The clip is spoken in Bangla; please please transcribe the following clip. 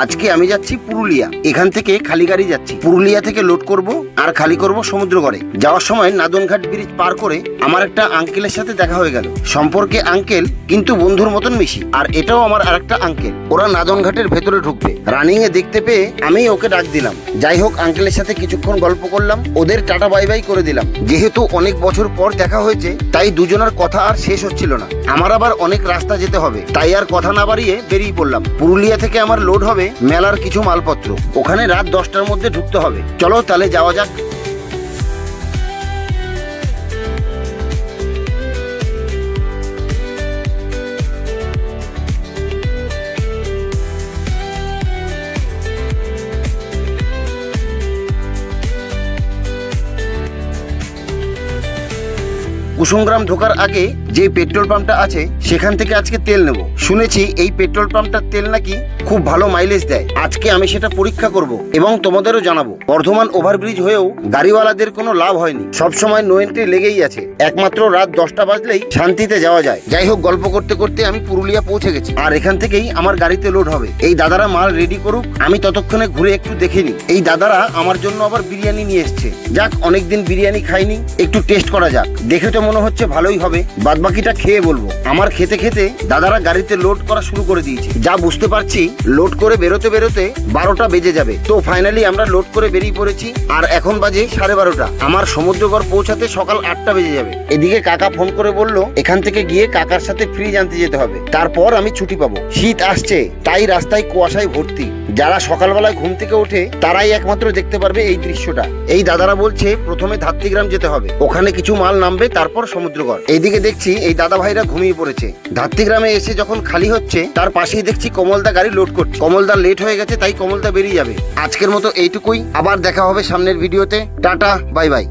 আজকে আমি যাচ্ছি পুরুলিয়া। এখান থেকে খালি গাড়ি যাচ্ছি। পুরুলিয়া থেকে লোড করব আর খালি করব সমুদ্রগড়ে। যাওয়ার সময় নাদনঘাট ব্রিজ পার করে আমার একটা আঙ্কেলের সাথে দেখা হয়ে গেল। সম্পর্কে আঙ্কেল কিন্তু বন্ধুর মতন মিশি আর এটাও আমার আরেকটা আঙ্কেল ওরা নাদনঘাটের ভেতরে ঢুকবে। রানিং এ দেখতে পেয়ে আমি ওকে ডাক দিলাম। যাই হোক আঙ্কেলের সাথে কিছুক্ষণ গল্প করলাম। ওদের টাটা বাই বাই করে দিলাম। যেহেতু অনেক বছর পর দেখা হয়েছে, তাই দুজনের কথা আর শেষ হচ্ছিল না। আমার আবার অনেক রাস্তা যেতে হবে। তাই আর কথা না বাড়িয়ে বেরিয়ে পড়লাম। পুরুলিয়া থেকে আমার লোড হবে মেলার কিছু মালপত্র। ওখানে রাত দশটার মধ্যে ঢুকতে হবে। চলো তাহলে যাওয়া যাক। কুসুমগ্রাম ঢোকার আগে যে পেট্রোল পাম্পটা আছে, সেখান থেকে আজকে তেল নেব। শুনেছি এই পেট্রোল পাম্পটার তেল নাকি খুব ভালো মাইলেজ দেয়। আজকে আমি সেটা পরীক্ষা করব এবং তোমাদেরও জানাব। বর্ধমান ওভারব্রিজ হয়েও গাড়িওয়ালাদের কোনো লাভ হয়নি। সব সময় নো এন্ট্রি লেগেই আছে। একমাত্র রাত দশটা বাজলেই শান্তিতে যাওয়া যায়। যাই হোক, গল্প করতে করতে আমি পুরুলিয়া পৌঁছে গেছি। আর এখান থেকেই আমার গাড়িতে লোড হবে। এই দাদারা মাল রেডি করুক, আমি ততক্ষণে ঘুরে একটু দেখে নিই। এই দাদারা আমার জন্য আবার বিরিয়ানি নিয়ে এসছে। যাক, অনেকদিন বিরিয়ানি খাইনি। একটু টেস্ট করা যাক। দেখে তো মনে হচ্ছে ভালোই হবে। বাদবাকিটা খেয়ে বলব। আমার খেতে খেতে দাদারা গাড়িতে লোড করা শুরু করে দিয়েছে। যা বুঝতে পারছি লোড করে বেরোতে বেরোতে বারোটা বেজে যাবে। তো ফাইনালি আমরা লোড করে বেরিয়ে পড়েছি, আর এখন বাজে সাড়ে বারোটা। আমার সমুদ্রগড় পৌঁছাতে সকাল আটটা বেজে যাবে। এদিকে কাকা ফোন করে বলল, এখান থেকে গিয়ে কাকার সাথে ফ্রিজ আনতে যেতে হবে। তারপর আমি ছুটি পাবো। শীত আসছে, তাই রাস্তায় কুয়াশায় ভর্তি। যারা সকালবেলায় ঘুম থেকে ওঠে, তারাই একমাত্র দেখতে পারবে এই দৃশ্যটা। এই দাদারা বলছে, প্রথমে ধাত্রীগ্রাম যেতে হবে। ওখানে কিছু মাল নামবে, তারপর সমুদ্রগড়। এইদিকে দেখছি এই দাদা ভাইরা ঘুমিয়ে পড়েছে। ধাত্রী গ্রামে এসে যখন খালি হচ্ছে, তার পাশেই দেখছি কমলদা গাড়ি লোড করছে। কমলদা লেট হয়ে গেছে, তাই কমলদা বেরিয়ে যাবে। আজকের মতো এইটুকুই। আবার দেখা হবে সামনের ভিডিওতে। Tata, bye bye.